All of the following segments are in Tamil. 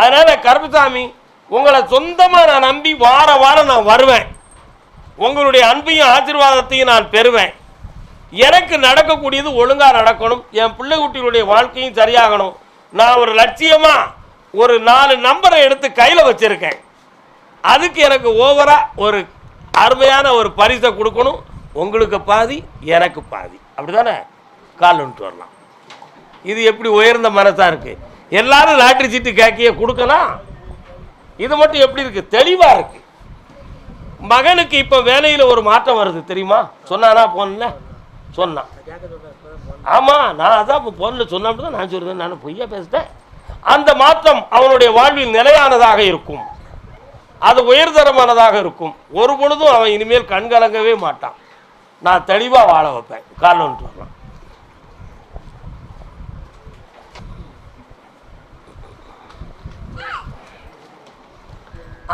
அதனால கருப்புசாமி உங்களை சொந்தமாக நான் நம்பி வார வாரம் நான் வருவேன். உங்களுடைய அன்பையும் ஆசீர்வாதத்தையும் நான் பெறுவேன். எனக்கு நடக்கக்கூடியது ஒழுங்காக நடக்கணும். என் பிள்ளைகுட்டியுடைய வாழ்க்கையும் சரியாகணும். நான் ஒரு லட்சியமாக ஒரு நாலு நம்பரை எடுத்து கையில் வச்சுருக்கேன். அதுக்கு எனக்கு ஓவராக ஒரு அருமையான ஒரு பரிசை கொடுக்கணும். உங்களுக்கு பாதி எனக்கு பாதி. அப்படி தானே கால் வந்துட்டு வரலாம். இது எப்படி உயர்ந்த மனசாக இருக்குது எல்லாரும் லாட்டரி சீட்டு கேட்கிய கொடுக்கலாம். இது மட்டும் எப்படி இருக்கு? தெளிவா இருக்கு. மகனுக்கு இப்ப வேலையில ஒரு மாற்றம் வருது தெரியுமா? சொன்னானா போன்ல சொன்னான் ஆமா நான் அதான் இப்போ போன்ல சொன்ன தான் நான் சொல்றேன். நான் பொய்யா பேசிட்டேன். அந்த மாற்றம் அவனுடைய வாழ்வில் நிலையானதாக இருக்கும். அது உயர்தரமானதாக இருக்கும். ஒரு பொழுதும் அவன் இனிமேல் கண்கலங்கவே மாட்டான். நான் தெளிவாக வாழ வைப்பேன். காரணம் வரலாம்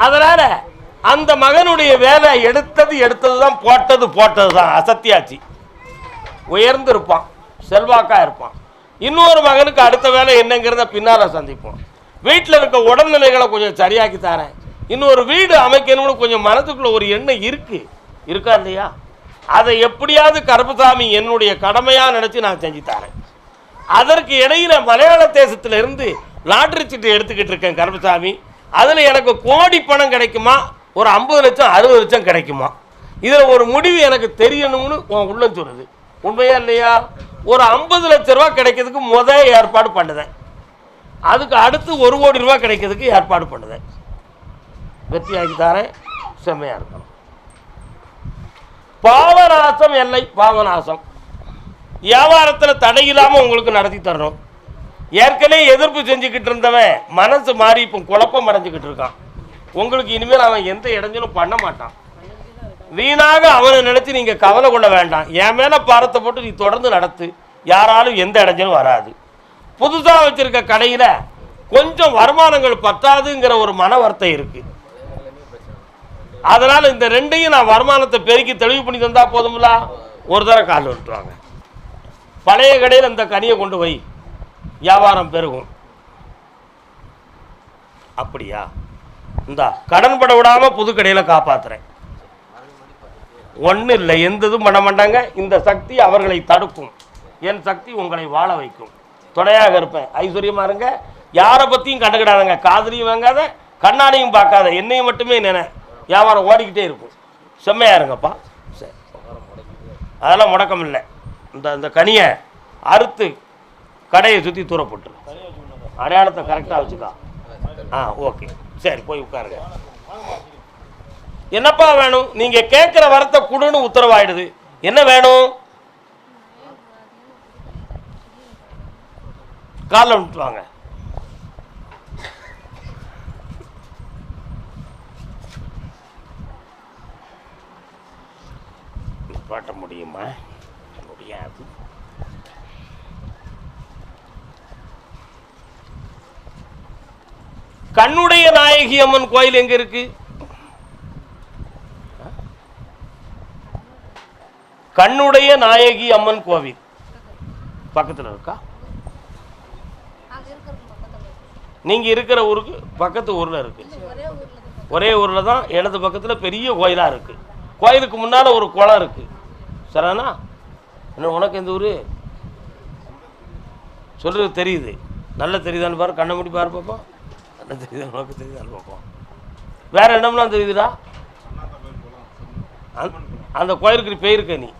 அதனால அந்த மகனுடைய வேலை எடுத்தது எடுத்தது தான் போட்டது போட்டது தான் அசத்தியாச்சு. உயர்ந்து இருப்பான் இருப்பான். இன்னொரு மகனுக்கு அடுத்த வேலை என்னங்கிறத பின்னால் சந்திப்போம். வீட்டில் இருக்க உடல்நிலைகளை கொஞ்சம் சரியாக்கி தரேன். இன்னொரு வீடு அமைக்கணும்னு கொஞ்சம் மனதுக்குள்ள ஒரு எண்ணம் இருக்குது இருக்கா இல்லையா? அதை எப்படியாவது கருப்பசாமி என்னுடைய கடமையாக நினச்சி நான் செஞ்சு தரேன். அதற்கு இடையில மலையாள தேசத்திலிருந்து லாட்ரி சீட்டு எடுத்துக்கிட்டு இருக்கேன் கருப்பசாமி. அதில் எனக்கு கோடி பணம் கிடைக்குமா? ஒரு ஐம்பது லட்சம் அறுபது லட்சம் கிடைக்குமா? இதில் ஒரு முடிவு எனக்கு தெரியணும்னு உன் உள்ளம் சொல்லுது. உண்மையா இல்லையா? ஒரு ஐம்பது லட்ச ரூபா கிடைக்கிறதுக்கு முத ஏற்பாடு பண்ணுதேன். அதுக்கு அடுத்து ஒரு கோடி ரூபா கிடைக்கிறதுக்கு ஏற்பாடு பண்ணுதேன். வெற்றியாக்கி தரேன். செம்மையாக இருக்கணும் பாவநாசம் எல்லை பாவநாசம். வியாபாரத்தில் தடை இல்லாமல் உங்களுக்கு நடத்தி தரணும். ஏற்கனவே எதிர்ப்பு செஞ்சுக்கிட்டு இருந்தவன் மனசு மாறி இப்போ குழப்பம் அடைஞ்சுக்கிட்டு இருக்கான். உங்களுக்கு இனிமேல் அவன் எந்த இடைஞ்சலும் பண்ண மாட்டான். வீணாக அவனை நினைச்சு நீங்க கவலை கொள்ள வேண்டாம். என் மேல பாரத்தை போட்டு நீ தொடர்ந்து நடத்து. யாராலும் எந்த இடைஞ்சலும் வராது. புதுசாக வச்சிருக்க கடையில் கொஞ்சம் வருமானங்கள் பத்தாதுங்கிற ஒரு மன வருத்தம் இருக்கு. அதனால இந்த ரெண்டையும் நான் வருமானத்தை பெருக்கி தெளிவு பண்ணி தந்தா போதும்ல? ஒரு தடவை கால் விட்டுருவாங்க பழைய கடையில் இந்த கனியை கொண்டு போய் வியாபாரம் பெருகும். அப்படியா? இந்தா கடன் பட விடாம புது கடையில் காப்பாற்றுறேன் ஒன்றும் இல்லை எந்த இதுவும் பண்ண மாட்டாங்க. இந்த சக்தி அவர்களை தடுக்கும். என் சக்தி உங்களை வாழ வைக்கும். துணையாக இருப்பேன். ஐஸ்வர்யமா இருங்க. யாரை பற்றியும் கண்டுக்கிடாதங்க. காதலியும் வாங்காத கண்ணாடியும் பார்க்காத. என்னையும் மட்டுமே நினை. வியாபாரம் ஓடிக்கிட்டே இருக்கும். செம்மையா இருங்கப்பா. சரி. அதெல்லாம் முடக்கம் இல்லை. இந்த இந்த கனியை அறுத்து கடையை சுற்றி தூரப்பட்டு அடையாளத்தை கரெக்டாக வச்சுக்கா. ஆ ஓகே சரி போய் உட்காருங்க. என்னப்பா வேணும்? நீங்கள் கேட்குற வரத்தை கொடுன்னு உத்தரவாயிடுது. என்ன வேணும்? காலை விட்டுவாங்க பாட்ட முடியுமா? முடியாது. கண்ணுடைய நாயகி அம்மன் கோயில் எங்க இருக்கு? கண்ணுடைய நாயகி அம்மன் கோவில். பக்கத்தில் இருக்கா? நீங்க இருக்கிற ஊருக்கு பக்கத்து ஊர்ல இருக்கு. ஒரே ஊர்ல தான் இடது பக்கத்துல பெரிய கோயிலா இருக்கு. கோயிலுக்கு முன்னால ஒரு குளம் இருக்கு. சரானா என்ன உனக்கு எந்த ஊரு? சொல்றது தெரியுது. நல்லா தெரியுதான்னு பாரு கண்ணை முடி பாரு பாப்போம். என்ன தெரியுது? உனக்கு தெரியுது? அந்த பக்கம் வேற என்னம்லாம் தெரியுதுடா? அந்த- அந்த கோயிலுக்கு போயிருக்க நீ.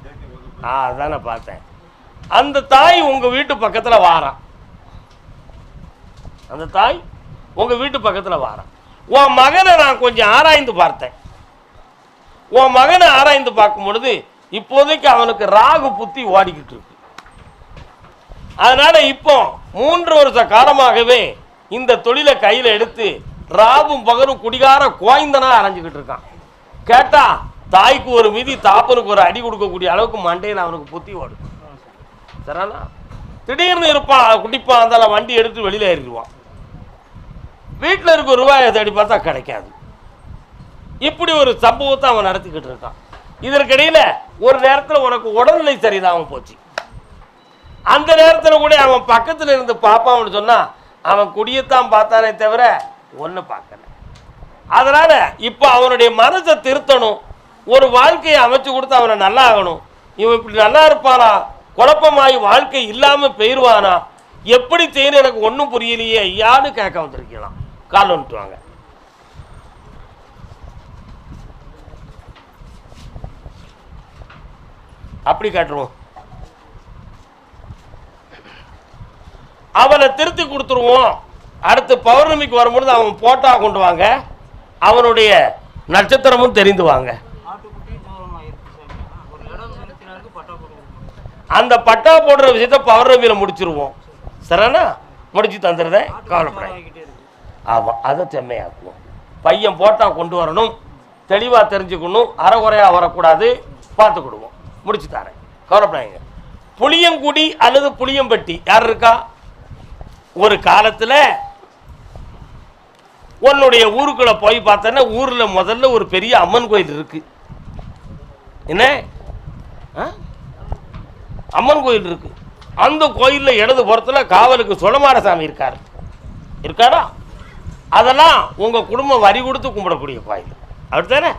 ஆ அதான் நான் பார்த்தேன். அந்த தாய் உங்க வீட்டு பக்கத்தில் வாரான். அந்த தாய் உங்க வீட்டு பக்கத்தில் வாரான். உன் மகனை நான் கொஞ்சம் ஆராய்ந்து பார்த்தேன். உன் மகனை ஆராய்ந்து பார்க்கும் பொழுது இப்போதைக்கு அவனுக்கு ராகு புத்தி ஓடிக்கிட்டு இருக்கு. அதனால இப்போ மூன்று வருஷ காலமாகவே இந்த தொழிலை கையில் எடுத்து ராவும் பகரும் குடிகார கோயந்தனா அரைஞ்சுக்கிட்டு இருக்கான். கேட்டா தாய்க்கு ஒரு மிதி தாப்பனுக்கு ஒரு அடி கொடுக்கக்கூடிய அளவுக்கு மண்டையில் அவனுக்கு புத்தி ஓடும் சரிண்ணா திடீர்னு இருப்பான் குடிப்பான் அந்த வண்டி எடுத்து வெளியில ஏறிடுவான். வீட்டில் இருக்க ரூபாயை தேடி பார்த்தா கிடைக்காது. இப்படி ஒரு சம்பவத்தை அவன் நடத்திக்கிட்டு இருக்கான். இதற்கிடையில் ஒரு நேரத்தில் உனக்கு உடல்நிலை சரிதான் அவன் போச்சு. அந்த நேரத்தில் கூட அவன் பக்கத்தில் இருந்து பார்ப்பான்னு சொன்னால் அவன் குடியத்தான் பார்த்தானே தவிர ஒன்று பார்க்கல. அதனால் இப்போ அவனுடைய மனசை திருத்தணும். ஒரு வாழ்க்கையை அமைச்சு கொடுத்து அவனை நல்லா ஆகணும். இவன் இப்படி நல்லா இருப்பானா? குழப்பமாயி வாழ்க்கை இல்லாமல் போயிடுவானா எப்படி செய்யணும்? எனக்கு ஒன்றும் புரியலையே. ஐயான்னு கேட்க வந்திருக்கலாம் கால் வந்துட்டு வாங்க. அப்படி காட்டுருவோம் அவனை திருத்தி கொடுத்துருவோம். அடுத்து பௌர்ணமிக்கு வரும்பொழுது அவன் போட்டா கொண்டு வாங்க. அவனுடைய நட்சத்திரமும் தெரிந்து வாங்க. அந்த பட்டா போடுற விஷயத்த பௌர்ணமியில் முடிச்சிருவோம். சரிண்ணா முடிச்சு தந்துடுறேன். கவலைப்படாது. ஆமாம் அதை செம்மையாக்குவோம். பையன் போட்டா கொண்டு வரணும். தெளிவாக தெரிஞ்சுக்கணும். அறகுறையாக வரக்கூடாது. பார்த்துக்கிடுவோம். முடிச்சு தரேன். கவலைப்படாங்க புளியங்குடி அல்லது புளியம்பட்டி யார் இருக்கா? ஒரு காலத்தில் உன்னுடைய ஊருக்குள்ள போய் பார்த்தேன்னா ஊரில் முதல்ல ஒரு பெரிய அம்மன் கோயில் இருக்கு. என்ன? ஆ? அம்மன் கோயில் இருக்கு. அந்த கோயிலில் இடது புறத்தில் காவலுக்கு சுடமாரசாமி இருக்காரு. இருக்காரா? அதெல்லாம் உங்கள் குடும்பம் வரி கொடுத்து கும்பிடக்கூடிய கோயில். அப்படித்தானே?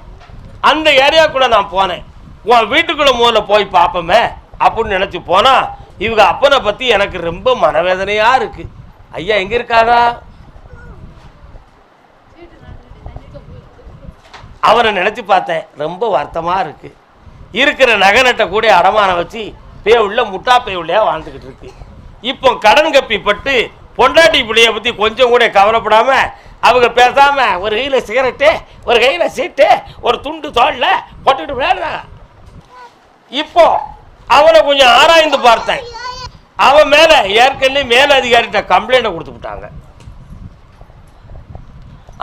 அந்த ஏரியாக்குள்ளே நான் போனேன். உன் வீட்டுக்குள்ளே முதல்ல போய் பார்ப்போமே அப்படின்னு நினச்சி போனால் இவங்க அப்பனை பற்றி எனக்கு ரொம்ப மனவேதனையாக இருக்குது ஐயா எங்கே இருக்காரா அவரை நினச்சி பார்த்தேன். ரொம்ப வருத்தமாக இருக்குது இருக்கிற நகனட்டை கூட அடமானம் வச்சு பே உள்ள முட்டா பே உள்ளே வாழ்ந்துக்கிட்டு இருக்கு. இப்போ கடன் கப்பி பட்டு பொண்டாட்டி பிள்ளைய பற்றி கொஞ்சம் கூட கவலைப்படாம அவங்க பேசாம ஒரு கையில் சிகரெட்டு ஒரு கையில் சீட்டு ஒரு துண்டு தோல்ல போட்டுக்கிட்டு வேலை இப்போ அவனை கொஞ்சம் ஆராய்ந்து பார்த்தேன். அவன் மேலே ஏற்கனவே மேல அதிகாரிகிட்ட கம்ப்ளைண்ட்டை கொடுத்து விட்டாங்க.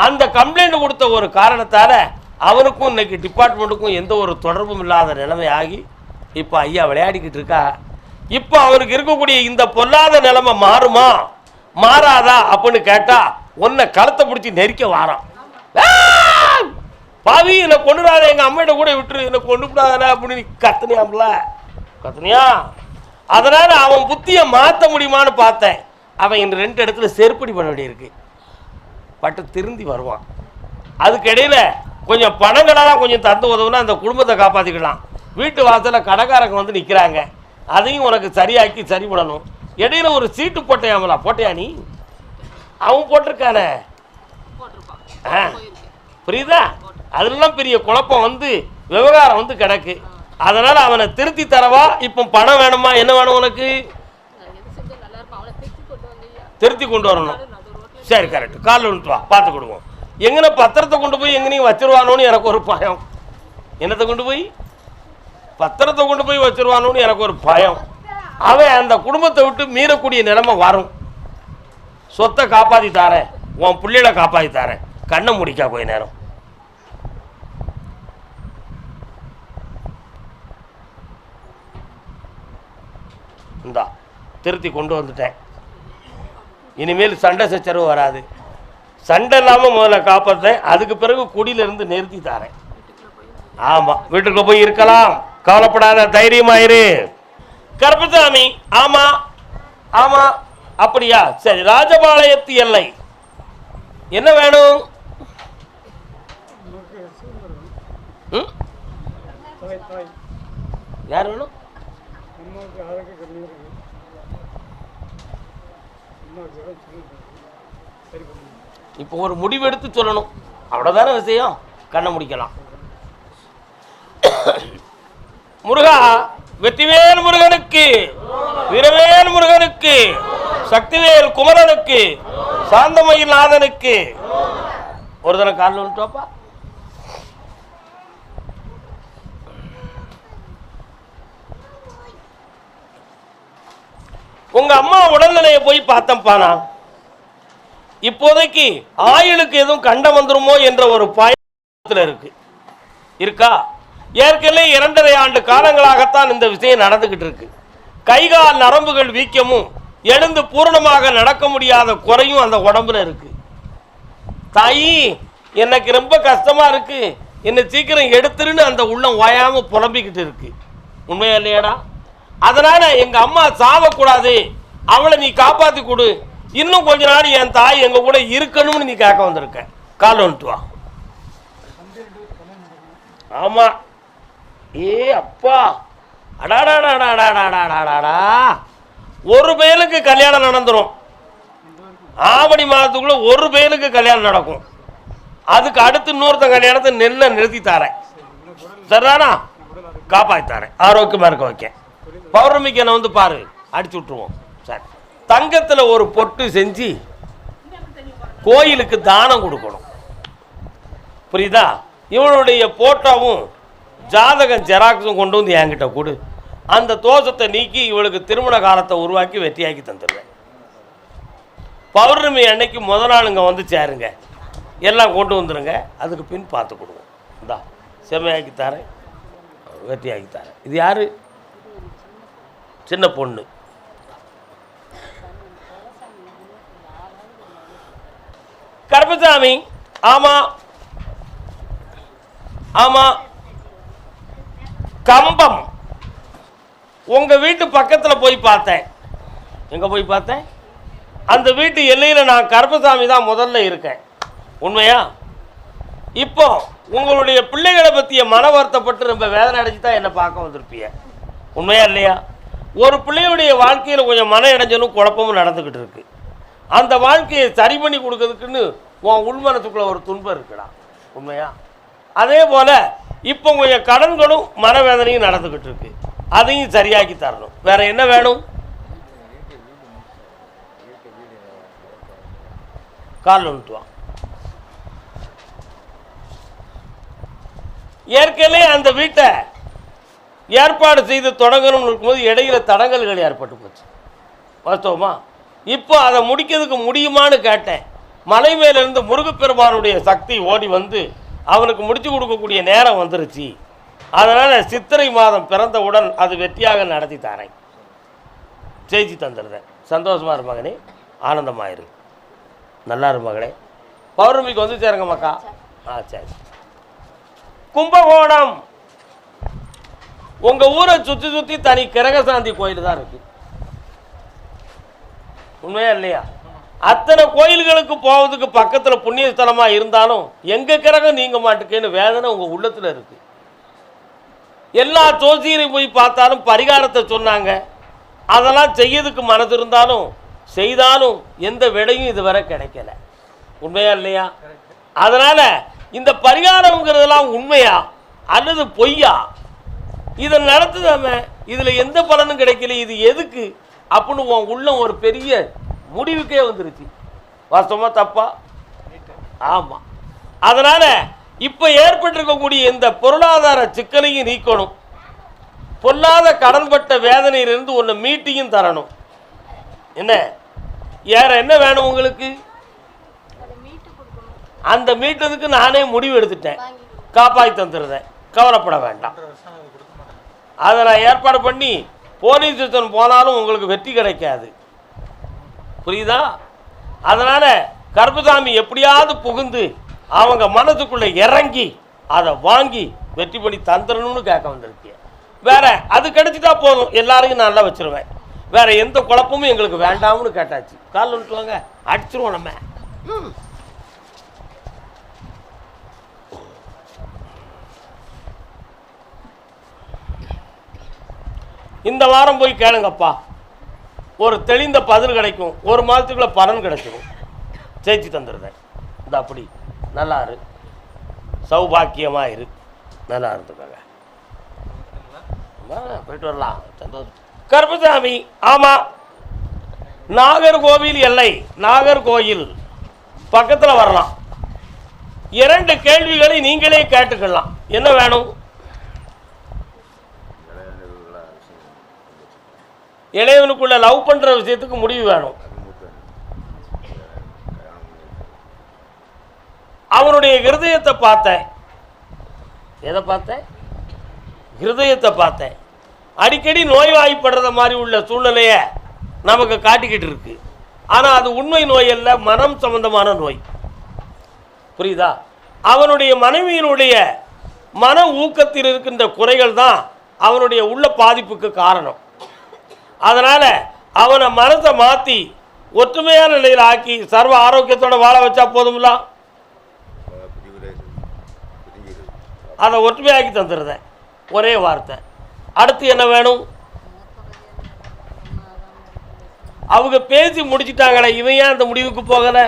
அந்த கம்ப்ளைண்ட் கொடுத்த ஒரு காரணத்தால அவனுக்கும் இன்னைக்கு டிபார்ட்மெண்ட்டுக்கும் எந்த ஒரு தொடர்பும் இல்லாத நிலைமை ஆகி இப்போ ஐயா விளையாடிக்கிட்டு இருக்கா? இப்போ அவருக்கு இருக்கக்கூடிய இந்த பொல்லாத நிலைமை மாறுமா? மாறாதா அப்படின்னு கேட்டா உன்னை களத்தை பிடிச்சி நெரிக்க வாரான். பாவி என்னை கொண்டுடாத எங்க அம்மையிட்ட கூட விட்டுரு. என்னை கொண்டு விடாத அப்படின்னு கத்தனியாம்ல கத்துனியாம்ல? கத்துனியா? அதனால அவன் புத்தியை மாற்ற முடியுமான்னு பார்த்தேன். அவன் இந்த ரெண்டு இடத்துல செருப்படி பண்ண வேண்டியிருக்கு. பட்டு திருந்தி வருவான். அதுக்கு இடையில கொஞ்சம் பணங்களெல்லாம் கொஞ்சம் தந்து உதவுனா அந்த குடும்பத்தை காப்பாற்றிக்கலாம் வீட்டு வாசலில் கடைக்காரங்க வந்து நிற்கிறாங்க அதையும் உனக்கு சரியாக்கி சரி பண்ணணும். இடையில ஒரு சீட்டு போட்டையாமலா போட்டையா நீ? அவன் போட்டிருக்கானே. புரியுதா? அதெல்லாம் பெரிய குழப்பம் வந்து விவகாரம் வந்து கிடக்கு. அதனால் அவனை திருத்தி தரவா? இப்போ பணம் வேணுமா? என்ன வேணும் உனக்கு? திருத்தி கொண்டு வரணும். சரி கரெக்ட் காலில் விட்டு வா. பார்த்து கொடுவோம். எங்கன பத்திரத்தை கொண்டு போய் எங்கனையும் வச்சிருவானோன்னு எனக்கு ஒரு பயம். என்னத்தை கொண்டு போய்? பத்திரத்தை கொண்டு போய் வச்சிருவானோன்னு எனக்கு ஒரு பயம். அவன் அந்த குடும்பத்தை விட்டு மீறக்கூடிய நிலைமை வரும். சொத்தை காப்பாற்றி தாரேன். உன் பிள்ளைகளை காப்பாற்றி தாரேன். கண்ணை முடிக்கா போய் நேரம். இந்தா திருத்தி கொண்டு வந்துட்டேன். இனிமேல் சண்டை சச்சரவு வராது. சண்டை இல்லாமல் முதல்ல காப்பாற்றேன் அதுக்கு பிறகு குடியிலிருந்து நிறுத்தி தாரேன். ஆமாம் வீட்டுக்குள்ள போய் இருக்கலாம். கவலைப்படாத தைரியமாயிரு கருப்பசாமி ஆமாம் ஆமாம் அப்படியா? சரி ராஜபாளையத்து எல்லை. என்ன வேணும்? ம்? யார் வேணும்? இப்போ ஒரு முடிவெடுத்து சொல்லணும். அவ்வளோதானே விஷயம்? கண்ணை முடிக்கலாம். முருகா வெற்றிவேல் முருகனுக்கு வீரவேல் முருகனுக்கு சக்திவேல் குமரனுக்கு சாந்தமயில் நாதனுக்கு ஒரு தடவை காலில் வந்துட்டோப்பா உங்க அம்மா உடல்நிலையை போய் பார்த்தேன்ப்பா நான். இப்போதைக்கு ஆயுளுக்கு எதுவும் கண்டம் வந்துருமோ என்ற ஒரு பயத்தில் இருக்கு. இருக்கா? ஏற்கனவே இரண்டரை ஆண்டு காலங்களாகத்தான் இந்த விஷயம் நடந்துகிட்டு இருக்கு. கைகால் நரம்புகள் வீக்கமும் எழுந்து பூரணமாக நடக்க முடியாத குறையும் அந்த உடம்புல இருக்கு. தாயி எனக்கு ரொம்ப கஷ்டமா இருக்கு. என்னை சீக்கிரம் எடுத்துருன்னு அந்த உள்ளம் ஓயாம புலம்பிக்கிட்டு இருக்கு. உண்மையா இல்லையாடா? அதனால எங்க அம்மா சாவக்கூடாது. அவளை நீ காப்பாத்தி கொடு. இன்னும் கொஞ்ச நாள் என் தாய் எங்க கூட இருக்கணும்னு நீ கேட்க வந்திருக்க. கால் வந்துட்டு வா. ஆமா. ஏ அப்பா. அடாடாடாடாடாடாடாடாடா ஒரு பயலுக்கு கல்யாணம் நடந்துடும் ஆவணி மாதத்துக்குள்ள ஒரு பயலுக்கு கல்யாணம் நடக்கும். அதுக்கு அடுத்து இன்னொருத்தன் கல்யாணத்தை நெல்லை நிறுத்தி தரேன். சரிதானா? காப்பாற்றி தரேன். ஆரோக்கியமாக இருக்க வைக்கேன். பௌர்ணமிக்கு என்ன வந்து பாரு. அடிச்சு விட்ருவோம் சார் தங்கத்தில் ஒரு பொட்டு செஞ்சு கோயிலுக்கு தானம் கொடுக்கணும். புரியுதா? இவனுடைய போட்டோவும் ஜாதகம் ஜெராக்ஸும் கொண்டு வந்து என்கிட்ட கொடு. அந்த தோஷத்தை நீக்கி இவளுக்கு திருமண காலத்தை உருவாக்கி வெற்றியாக்கி தந்துடுவேன். பௌர்ணமி அன்னைக்கு முத நாள் இங்கே வந்து சேருங்க. எல்லாம் கொண்டு வந்துருங்க. அதுக்கு பின் பார்த்து கொடுவோம் இந்தா செம்மையாக்கி தரேன். வெற்றியாக்கி தரேன். இது யாரு? சின்ன பொண்ணு. கருப்பசாமி ஆமாம் ஆமாம் கம்பம். உங்கள் வீட்டு பக்கத்தில் போய் பார்த்தேன். எங்க போய் பார்த்தேன்? அந்த வீட்டு எல்லையில் நான் கருப்பசாமி தான் முதல்ல இருக்கேன். உண்மையா? இப்போ உங்களுடைய பிள்ளைகளை பற்றிய மன வருத்தப்பட்டு ரொம்ப வேதனை அடைஞ்சு தான் என்னை பார்க்க வந்திருப்பீங்க? உண்மையா இல்லையா? ஒரு பிள்ளையுடைய வாழ்க்கையில் கொஞ்சம் மன இடைஞ்சலும் குழப்பமும் நடந்துக்கிட்டு இருக்கு. அந்த வாழ்க்கையை சரி பண்ணி கொடுக்கறதுக்குன்னு உன் உள்மனத்துக்குள்ள ஒரு துன்பம் இருக்குடா. உண்மையா? அதே போல் இப்போ கொஞ்சம் கடன்களும் மனவேதனையும் நடந்துக்கிட்டு இருக்கு. அதையும் சரியாக்கி தரணும். வேற என்ன வேணும்? கால் வந்துட்டு ஏற்கனவே அந்த வீட்டை ஏற்பாடு செய்து தொடங்கணும்னு இருக்கும்போது இடையில தடங்கல்கள் ஏற்பட்டு போச்சு. வாஸ்தவமா? இப்போ அதை முடிக்கிறதுக்கு முடியுமான்னு கேட்டேன். மலை மேலிருந்து முருகப்பெருமானுடைய சக்தி ஓடி வந்து அவனுக்கு முடிச்சு கொடுக்கக்கூடிய நேரம் வந்துருச்சு. அதனால் சித்திரை மாதம் பிறந்தவுடன் அது வெற்றியாக நடத்தி தரேன். ஜெயிச்சு தந்துடுறேன். சந்தோஷமாக இரு மகனே. ஆனந்தமாக இரு. நல்லா இரு மகளே பௌர்ணமிக்கு வந்து சேருங்க மக்கா. ஆ சரி. கும்பகோணம். உங்க ஊரை சுத்தி சுத்தி தனி கிரகசாந்தி கோயில் தான் இருக்கு. உண்மையா இல்லையா? அத்தனை கோயில்களுக்கு போவதுக்கு பக்கத்துல புண்ணியஸ்தலமா இருந்தாலும் எங்க கிரகம் நீங்க மாட்டுக்கேன்னு வேதனை உங்க உள்ளத்துல இருக்கு. எல்லா ஜோசியரையும் போய் பார்த்தாலும் பரிகாரத்தை சொன்னாங்க. அதெல்லாம் செய்யறதுக்கு மனது இருந்தாலும் செய்தாலும் எந்த விடையும் இதுவரை கிடைக்கல. உண்மையா இல்லையா? அதனால இந்த பரிகாரம்ங்கிறதெல்லாம் உண்மையா? அல்லது பொய்யா? இதை நடத்துதாம? இதுல எந்த பலனும் கிடைக்கல. இது எதுக்கு? அப்படின்னு உன் உள்ளம் ஒரு பெரிய முடிவுக்கே வந்துருச்சு. வாஸ்தவமா தப்பா? ஆமா. அதனால இப்ப ஏற்பட்டிருக்கக்கூடிய இந்த பொருளாதார சிக்கலையும் நீக்கணும். பொல்லாத கடன்பட்ட வேதனையிலிருந்து ஒன்று மீட்டியும் தரணும். என்ன? வேற என்ன வேணும் உங்களுக்கு? அந்த மீட்டதுக்கு நானே முடிவு எடுத்துட்டேன். காப்பாற்றி தந்துடுறேன் கவலைப்பட வேண்டாம். அதை நான் ஏற்பாடு பண்ணி போலீஸ் ஸ்டேஷன் போனாலும் உங்களுக்கு வெற்றி கிடைக்காது. புரியுதா? அதனால் கருப்பசாமி எப்படியாவது புகுந்து அவங்க மனதுக்குள்ளே இறங்கி அதை வாங்கி வெற்றி பண்ணி தந்துடணும்னு கேட்க வந்திருக்கேன் வேற அது கிடைச்சிட்டா போதும். எல்லாரையும் நல்லா வச்சுருவேன். வேற எந்த குழப்பமும் எங்களுக்கு வேண்டாம்னு கேட்டாச்சு. கால் விட்டுவாங்க அடிச்சிருவோம் நம்ம. ம். இந்த வாரம் போய் கேளுங்கப்பா. ஒரு தெளிந்த பதில் கிடைக்கும். ஒரு மாதத்துக்குள்ள பலன் கிடைச்சிடும் ஜெயிச்சு தந்துடுறேன் இந்த அப்படி. நல்லா இரு சௌபாக்கியமாக இரு நல்லா இருந்துக்கோங்க போயிட்டு வரலாம். சந்தோஷம். கருப்பசாமி ஆமாம் நாகர்கோவில் எல்லை நாகர்கோயில் பக்கத்தில் வரலாம். இரண்டு கேள்விகளை நீங்களே கேட்டுக்கலாம் என்ன வேணும்? இளையவனுக்குள்ள லவ் பண்ற விஷயத்துக்கு முடிவு வேணும். அவனுடைய ஹிருதயத்தை பார்த்தேன். எதை பார்த்தேன்? ஹிருதயத்தை பார்த்தேன். அடிக்கடி நோய்வாய்ப்படுறத மாதிரி உள்ள சூழ்நிலையை நமக்கு காட்டிக்கிட்டு இருக்கு. ஆனால் அது உண்மை நோய் அல்ல மனம் சம்பந்தமான நோய். புரியுதா? அவனுடைய மனைவியினுடைய மன ஊக்கத்தில் இருக்கின்ற குறைகள் தான் அவனுடைய உள்ள பாதிப்புக்கு காரணம். அதனால் அவனை மனசை மாற்றி ஒற்றுமையான நிலையில் ஆக்கி சர்வ ஆரோக்கியத்தோடு வாழ வச்சா போதும்ல? அதை ஒற்றுமையாக்கி தந்துடுறேன் ஒரே வார்த்தை. அடுத்து என்ன வேணும்? அவங்க பேசி முடிச்சிட்டாங்களே இவன் ஏன் அந்த முடிவுக்கு போகலை?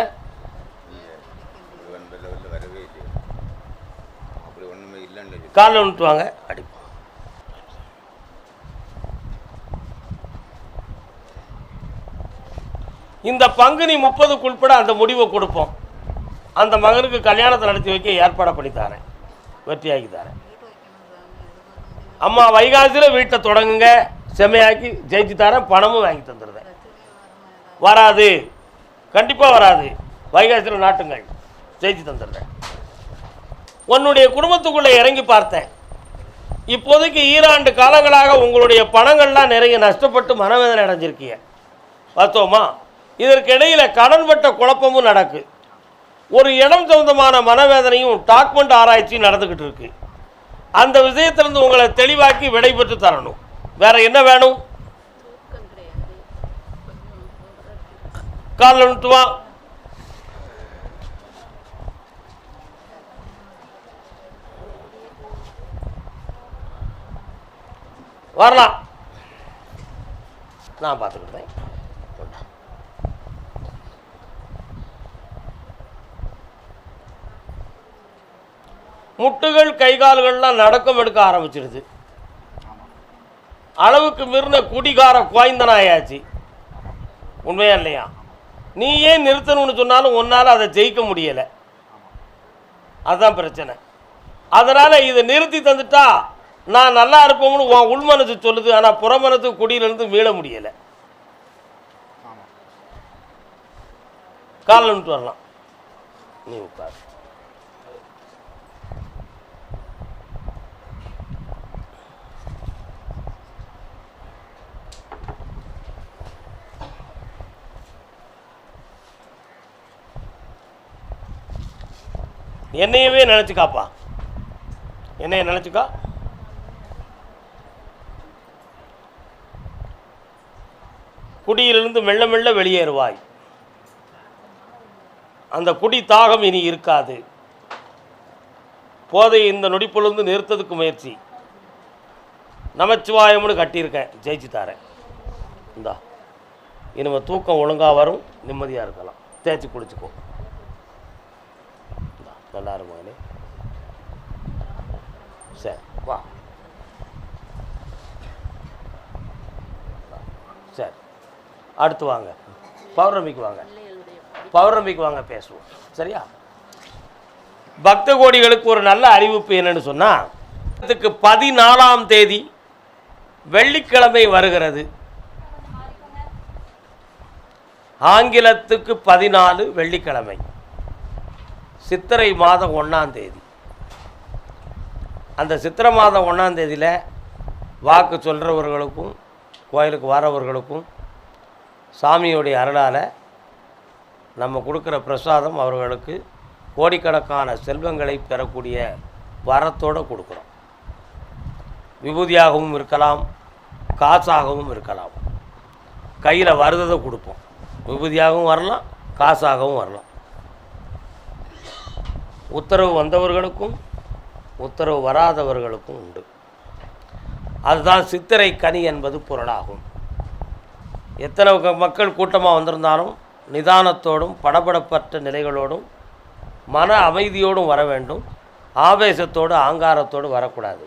இல்லை காலில் விட்டுவாங்க அடி இந்த பங்குனி முப்பதுக்கு உட்பட அந்த முடிவை கொடுப்போம். அந்த மகனுக்கு கல்யாணத்தை நடத்தி வைக்க ஏற்பாடு பண்ணி தரேன். வெற்றியாக்கி தரேன். அம்மா வைகாசியில் வீட்டை தொடங்குங்க. செம்மையாக்கி ஜெயிச்சு தரேன். பணமும் வாங்கி தந்துடுறேன் வராது. கண்டிப்பாக வராது. வைகாசியில் நாட்டுங்கள். ஜெயிச்சு தந்துடுறேன் உன்னுடைய குடும்பத்துக்குள்ளே இறங்கி பார்த்தேன். இப்போதைக்கு ஈராண்டு காலங்களாக உங்களுடைய பணங்கள்லாம் நிறைய நஷ்டப்பட்டு மனவேதனை அடைஞ்சிருக்கீங்க. பார்த்தோமா? இதற்கிடையில் கடன் கடன்பட்ட குழப்பமும் நடக்கு. ஒரு இடம் சொந்தமான மனவேதனையும் டாக்குமெண்ட் ஆராய்ச்சியும் நடந்துக்கிட்டு இருக்கு. அந்த விஷயத்திலிருந்து உங்களை தெளிவாக்கி விடைபெற்று தரணும். வேற என்ன வேணும்? தூக்கம் காலில் வரலாம். நான் பார்த்துக்கிட்டேன். முட்டுகள் கைகால்கள்லாம் நடக்கம் எடுக்க ஆரம்பிச்சிடுது அளவுக்கு மீறின குடிகார குவாய்ந்தனாயாச்சு உண்மையா இல்லையா? நீ ஏன் நிறுத்தணும்னு சொன்னாலும் உன்னால் அதை ஜெயிக்க முடியலை. அதுதான் பிரச்சனை. அதனால் இதை நிறுத்தி தந்துட்டா நான் நல்லா இருப்போம்னு உன் உள்மனசு சொல்லுது ஆனால் புறமனசு குடியிலிருந்து மீள முடியலை. நின்று வரலாம். நீ உட்கார். என்னையவே நினச்சிக்காப்பா என்னைய நினச்சிக்கா குடியிலிருந்து மெல்ல மெல்ல வெளியேறுவாய். அந்த குடி தாகம் இனி இருக்காது. போதை இந்த நொடிப்பொழுந்து நிறுத்ததுக்கு முயற்சி. நமச்சிவாயம்னு கட்டியிருக்கேன். ஜெயிச்சு தாரேன் இந்தா. இனிமே தூக்கம் ஒழுங்காக வரும். நிம்மதியாக இருக்கலாம். தேய்ச்சி குளிச்சுக்கோ. நல்லா இருக்கும் மகனே சரி வா. சரி அடுத்து வாங்க. பௌர்ணமிக்கு வாங்க. பௌர்ணமிக்கு வாங்க பேசுவோம். சரியா? பக்த கோடிகளுக்கு ஒரு நல்ல அறிவிப்பு என்னன்னு சொன்னால் இதுக்கு பதினாலாம் தேதி வெள்ளிக்கிழமை வருகிறது. ஆங்கிலத்துக்கு பதினாலு வெள்ளிக்கிழமை. சித்திரை மாதம் ஒன்றாந்தேதி அந்த சித்திரை மாதம் ஒன்றாந்தேதியில் வாக்கு சொல்கிறவர்களுக்கும் கோயிலுக்கு வரவர்களுக்கும் சாமியுடைய அருளால் நம்ம கொடுக்குற பிரசாதம் அவர்களுக்கு கோடிக்கணக்கான செல்வங்களை பெறக்கூடிய வரத்தோடு கொடுக்குறோம். விபூதியாகவும் இருக்கலாம் காசாகவும் இருக்கலாம். கையில் வருததை கொடுப்போம். விபூதியாகவும் வரலாம் காசாகவும் வரலாம். உத்தரவு வந்தவர்களுக்கும் உத்தரவு வராதவர்களுக்கும் உண்டு. அதுதான் சித்திரை கனி என்பது பொருளாகும். எத்தனை மக்கள் கூட்டமாக வந்திருந்தாலும் நிதானத்தோடும் படபடப்பற்ற நிலைகளோடும் மன அமைதியோடும் வர வேண்டும். ஆவேசத்தோடு ஆங்காரத்தோடு வரக்கூடாது.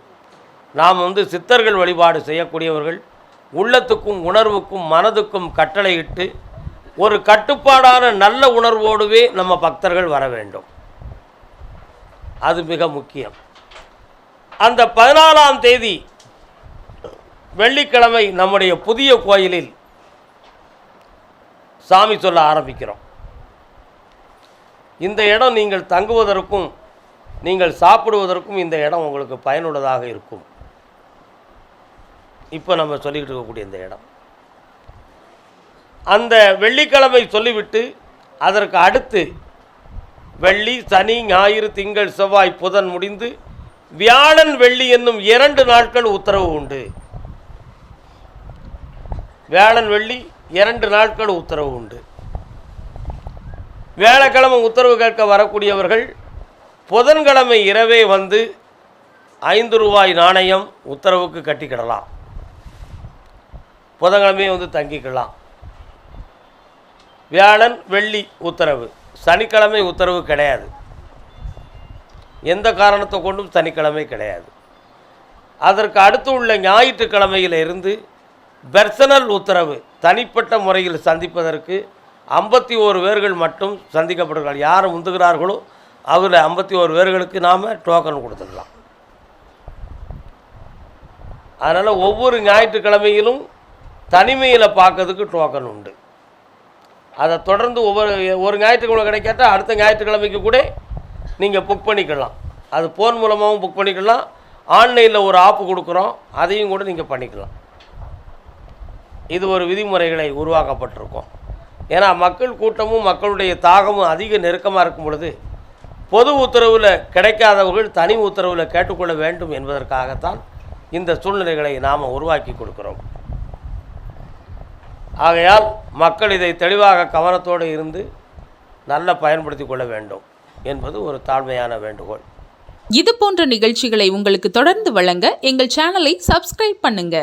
நாம் வந்து சித்தர்கள் வழிபாடு செய்யக்கூடியவர்கள் உள்ளத்துக்கும் உணர்வுக்கும் மனதுக்கும் கட்டளையிட்டு ஒரு கட்டுப்பாடான நல்ல உணர்வோடுவே நம்ம பக்தர்கள் வர வேண்டும். அது மிக முக்கியம். அந்த பதினாலாம் தேதி வெள்ளிக்கிழமை நம்முடைய புதிய கோயிலில் சாமி சொல்ல ஆரம்பிக்கிறோம். இந்த இடம் நீங்கள் தங்குவதற்கும் நீங்கள் சாப்பிடுவதற்கும் இந்த இடம் உங்களுக்கு பயனுள்ளதாக இருக்கும். இப்போ நம்ம சொல்லிக்கிட்டு இருக்கக்கூடிய இந்த இடம். அந்த வெள்ளிக்கிழமை சொல்லிவிட்டு அதற்கு அடுத்து வெள்ளி சனி ஞாயிறு திங்கள் செவ்வாய் புதன் முடிந்து வியாழன் வெள்ளி என்னும் இரண்டு நாட்கள் உத்தரவு உண்டு. வியாழன் வெள்ளி இரண்டு நாட்கள் உத்தரவு உண்டு. வியாழக்கிழமை உத்தரவு கேட்க வரக்கூடியவர்கள் புதன்கிழமை இரவே வந்து ஐந்து ரூபாய் நாணயம் உத்தரவுக்கு கட்டிக்கிடலாம். புதன்கிழமையும் வந்து தங்கிக்கலாம். வியாழன் வெள்ளி உத்தரவு. சனிக்கிழமை உத்தரவு கிடையாது. எந்த காரணத்தை கொண்டும் சனிக்கிழமை கிடையாது. அதற்கு அடுத்து உள்ள ஞாயிற்றுக்கிழமையில இருந்து பெர்சனல் உத்தரவு தனிப்பட்ட முறையில் சந்திப்பதற்கு ஐம்பத்தி ஓரு பேர்கள் மட்டும் சந்திக்கப்படுகிறார்கள் யார் முந்துகிறார்களோ அதில் ஐம்பத்தி ஓரு பேர்களுக்கு நாம் டோக்கன் கொடுத்துடலாம். அதனால் ஒவ்வொரு ஞாயிற்றுக்கிழமையிலும் தனிமையில் பார்க்கறதுக்கு டோக்கன் உண்டு. அதை தொடர்ந்து ஒவ்வொரு ஒரு ஞாயிற்றுக்கிழமை கிடைக்காட்டா அடுத்த ஞாயிற்றுக்கிழமைக்கு கூட நீங்கள் புக் பண்ணிக்கலாம். அது ஃபோன் மூலமாகவும் புக் பண்ணிக்கலாம். ஆன்லைனில் ஒரு ஆப்பு கொடுக்குறோம். அதையும் கூட நீங்கள் பண்ணிக்கலாம். இது ஒரு விதிமுறைகளை உருவாக்கப்பட்டிருக்கும். ஏன்னா மக்கள் கூட்டமும் மக்களுடைய தாகமும் அதிக நெருக்கமாக இருக்கும் பொழுது பொது உத்தரவில் கிடைக்காதவர்கள் தனி உத்தரவில் கேட்டுக்கொள்ள வேண்டும் என்பதற்காகத்தான் இந்த சூழ்நிலைகளை நாம் உருவாக்கி கொடுக்குறோம். ஆகையால் மக்கள் இதை தெளிவாக கவனத்தோடு இருந்து நல்ல பயன்படுத்தி கொள்ள வேண்டும் என்பது ஒரு தாழ்மையான வேண்டுகோள். இது போன்ற நிகழ்ச்சிகளை உங்களுக்கு தொடர்ந்து வழங்க எங்கள் சேனலை சப்ஸ்கிரைப் பண்ணுங்க.